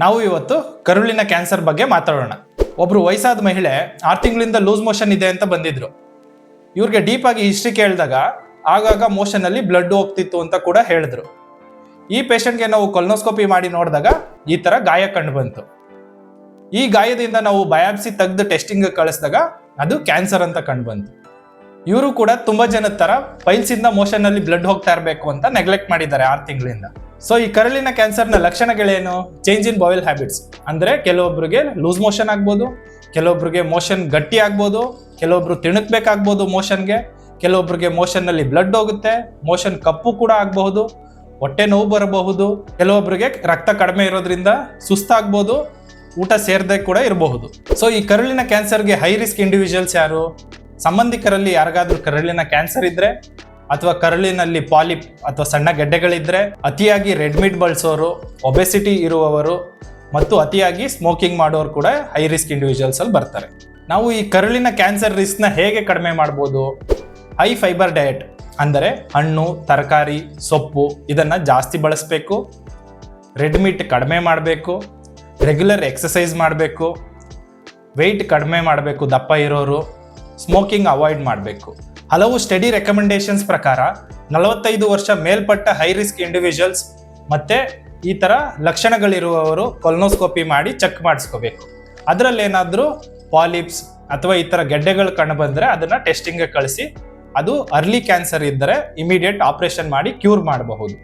ನಾವು ಇವತ್ತು ಕರುಳಿನ ಕ್ಯಾನ್ಸರ್ ಬಗ್ಗೆ ಮಾತಾಡೋಣ. ಒಬ್ರು ವಯಸ್ಸಾದ ಮಹಿಳೆ ಆರು ತಿಂಗಳಿಂದ ಲೂಸ್ ಮೋಷನ್ ಇದೆ ಅಂತ ಬಂದಿದ್ರು. ಇವ್ರಿಗೆ ಡೀಪ್ ಆಗಿ ಹಿಸ್ಟ್ರಿ ಕೇಳಿದಾಗ ಆಗಾಗ ಮೋಷನ್ ಅಲ್ಲಿ ಬ್ಲಡ್ ಹೋಗ್ತಿತ್ತು ಅಂತ ಕೂಡ ಹೇಳಿದ್ರು. ಈ ಪೇಷಂಟ್ಗೆ ನಾವು ಕೊಲ್ನೋಸ್ಕೋಪಿ ಮಾಡಿ ನೋಡಿದಾಗ ಈ ತರ ಗಾಯ ಕಂಡು ಬಂತು. ಈ ಗಾಯದಿಂದ ನಾವು ಬಯಾಪ್ಸಿ ತೆಗೆದು ಟೆಸ್ಟಿಂಗ್ ಕಳಿಸಿದಾಗ ಅದು ಕ್ಯಾನ್ಸರ್ ಅಂತ ಕಂಡು ಬಂತು. ಇವರು ಕೂಡ ತುಂಬಾ ಜನದ ತರ ಇಂದ ಮೋಷನ್ ಅಲ್ಲಿ ಬ್ಲಡ್ ಹೋಗ್ತಾ ಇರಬೇಕು ಅಂತ ನೆಗ್ಲೆಕ್ಟ್ ಮಾಡಿದ್ದಾರೆ ಆರು ತಿಂಗಳಿಂದ. ಸೊ ಈ ಕರಳಿನ ಕ್ಯಾನ್ಸರ್ನ ಲಕ್ಷಣಗಳೇನು ಚೇಂಜ್ ಇನ್ ಬಾಯಿಲ್ ಹ್ಯಾಬಿಟ್ಸ್ ಅಂದ್ರೆ ಕೆಲವೊಬ್ಬರಿಗೆ ಲೂಸ್ ಮೋಷನ್ ಆಗ್ಬೋದು ಕೆಲವೊಬ್ಬರಿಗೆ ಮೋಷನ್ ಗಟ್ಟಿ ಆಗ್ಬೋದು, ಕೆಲವೊಬ್ರು ತಿಣುಕ್ಬೇಕಾಗ್ಬೋದು ಮೋಷನ್ಗೆ ಕೆಲವೊಬ್ಬರಿಗೆ ಮೋಷನ್ನಲ್ಲಿ ಬ್ಲಡ್ ಹೋಗುತ್ತೆ ಮೋಷನ್ ಕಪ್ಪು ಕೂಡ ಆಗಬಹುದು, ಹೊಟ್ಟೆ ನೋವು ಬರಬಹುದು ಕೆಲವೊಬ್ಬರಿಗೆ ರಕ್ತ ಕಡಿಮೆ ಇರೋದ್ರಿಂದ ಸುಸ್ತಾಗ್ಬೋದು, ಊಟ ಸೇರದೆ ಕೂಡ ಇರಬಹುದು. ಸೊ ಈ ಕರುಳಿನ ಕ್ಯಾನ್ಸರ್ಗೆ ಹೈ ರಿಸ್ಕ್ ಇಂಡಿವಿಜುವಲ್ಸ್ ಯಾರು? ಸಂಬಂಧಿಕರಲ್ಲಿ ಯಾರಿಗಾದ್ರೂ ಕರುಳಿನ ಕ್ಯಾನ್ಸರ್ ಇದ್ರೆ ಅಥವಾ ಕರುಳಿನಲ್ಲಿ ಪಾಲಿಪ್ ಅಥವಾ ಸಣ್ಣ ಗೆಡ್ಡೆಗಳಿದ್ರೆ ಅತಿಯಾಗಿ ರೆಡ್ಮಿಟ್ ಬಳಸೋರು, ಒಬೆಸಿಟಿ ಇರುವವರು ಮತ್ತು ಅತಿಯಾಗಿ ಸ್ಮೋಕಿಂಗ್ ಮಾಡೋರು ಕೂಡ ಹೈ ರಿಸ್ಕ್ ಇಂಡಿವಿಜುವಲ್ಸ್ ಅಲ್ಲಿ ಬರ್ತಾರೆ. ನಾವು ಈ ಕರುಳಿನ ಕ್ಯಾನ್ಸರ್ ರಿಸ್ಕ್ನ ಹೇಗೆ ಕಡಿಮೆ ಮಾಡ್ಬೋದು? ಹೈ ಫೈಬರ್ ಡಯಟ್ ಅಂದರೆ ಹಣ್ಣು, ತರಕಾರಿ, ಸೊಪ್ಪು ಇದನ್ನು ಜಾಸ್ತಿ ಬಳಸಬೇಕು, ರೆಡ್ ಮೀಟ್ ಕಡಿಮೆ ಮಾಡಬೇಕು ರೆಗ್ಯುಲರ್ ಎಕ್ಸಸೈಸ್ ಮಾಡಬೇಕು ವೆಯ್ಟ್ ಕಡಿಮೆ ಮಾಡಬೇಕು ದಪ್ಪ ಇರೋರು ಸ್ಮೋಕಿಂಗ್ ಅವಾಯ್ಡ್ ಮಾಡಬೇಕು. ಹಲವು ಸ್ಟಡಿ ರೆಕಮೆಂಡೇಶನ್ಸ್ ಪ್ರಕಾರ ನಲವತ್ತೈದು ವರ್ಷ ಮೇಲ್ಪಟ್ಟ ಹೈ ರಿಸ್ಕ್ ಇಂಡಿವಿಜುವಲ್ಸ್ ಮತ್ತೆ ಈ ಥರ ಲಕ್ಷಣಗಳಿರುವವರು ಕೊಲ್ನೋಸ್ಕೋಪಿ ಮಾಡಿ ಚೆಕ್ ಮಾಡಿಸ್ಕೋಬೇಕು. ಅದರಲ್ಲಿ ಏನಾದರೂ ಪಾಲಿಪ್ಸ್ ಅಥವಾ ಈ ತರ ಗೆಡ್ಡೆಗಳು ಕಂಡು ಬಂದರೆ ಅದನ್ನು ಟೆಸ್ಟಿಂಗ್ಗೆ ಕಳಿಸಿ. ಅದು ಅರ್ಲಿ ಕ್ಯಾನ್ಸರ್ ಇದ್ದರೆ ಇಮಿಡಿಯೇಟ್ ಆಪರೇಷನ್ ಮಾಡಿ ಕ್ಯೂರ್ ಮಾಡಬಹುದು.